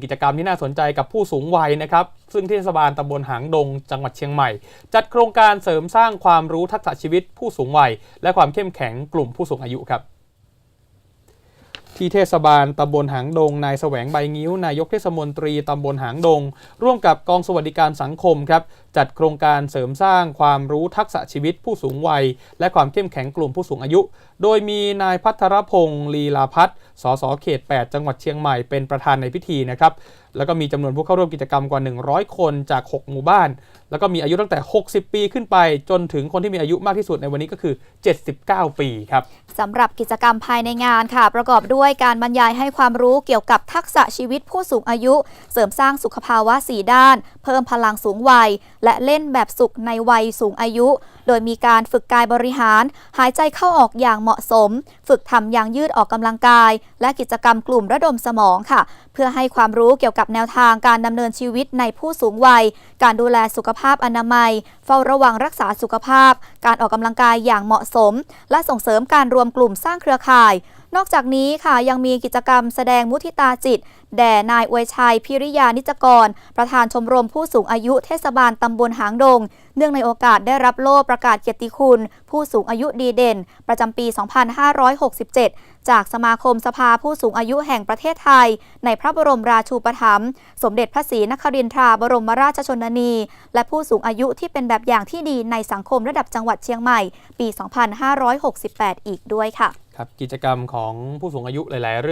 กิจกรรมที่น่าสนใจกับผู้สูงวัยนะครับ ซึ่งเทศบาลตำบลหางดง จังหวัดเชียงใหม่ จัดโครงการเสริมสร้างความรู้ทักษะชีวิตผู้สูงวัย และความเข้มแข็งกลุ่มผู้สูงอายุครับ ที่เทศบาลตำบลหางดงนายแสวงใบงิ้วนายกเทศมนตรีตำบลหางดง ร่วมกับกองสวัสดิการสังคมครับ จัดโครงการเสริมสร้างความรู้ทักษะชีวิตผู้สูงวัย และความเข้มแข็งกลุ่มผู้สูงอายุ โดยมีนายพัทรพงศ์ลีลาพัฒน์สสเขต 8 จังหวัดเชียงใหม่เป็นประธานในพิธีนะครับแล้วก็มีจำนวนผู้เข้าร่วมกิจกรรมกว่า 100 คนจาก 6 หมู่บ้าน แล้วก็มีอายุตั้งแต่ 60 ปีขึ้นไป จนถึงคนที่มีอายุมากที่สุดในวันนี้ก็คือ 79 ปีครับสำหรับกิจกรรมภายในงานค่ะ ประกอบด้วยการบรรยายให้ความรู้เกี่ยวกับทักษะชีวิตผู้สูงอายุ เสริมสร้างสุขภาวะ 4 ด้าน เพิ่มพลังสูงวัยและเล่นแบบสุขในวัยสูงอายุโดยมีการฝึกกายบริหาร หายใจเข้าออกอย่างเหมาะสม ฝึกทำอย่างยืดออกกำลังกาย และกิจกรรมกลุ่มระดมสมองค่ะ เพื่อให้ความรู้เกี่ยวกับแนวทางการดำเนินชีวิตในผู้สูงวัย การดูแลสุขภาพอนามัย เฝ้าระวังรักษาสุขภาพ การออกกำลังกายอย่างเหมาะสม และส่งเสริมการรวมกลุ่มสร้างเครือข่าย นอกจากนี้ค่ะยังมีกิจกรรมแสดงมุทิตาจิตแด่นายอวยชัย พิริยานิจกร ประธานชมรมผู้สูงอายุเทศบาลตำบลหางดง เนื่องในโอกาสได้รับโล่ประกาศเกียรติคุณ ผู้สูงอายุดีเด่น ประจำปี 2567 จากสมาคมสภาผู้สูงอายุแห่งประเทศไทย ในพระบรมราชูปถัมภ์สมเด็จพระศรีนครินทราบรมราชชนนี และผู้สูงอายุที่เป็นแบบอย่างที่ดีในสังคมระดับจังหวัดเชียงใหม่ ปี 2568 อีกด้วยค่ะ ครับกิจกรรมของผู้สูงอายุหลายๆเรื่อง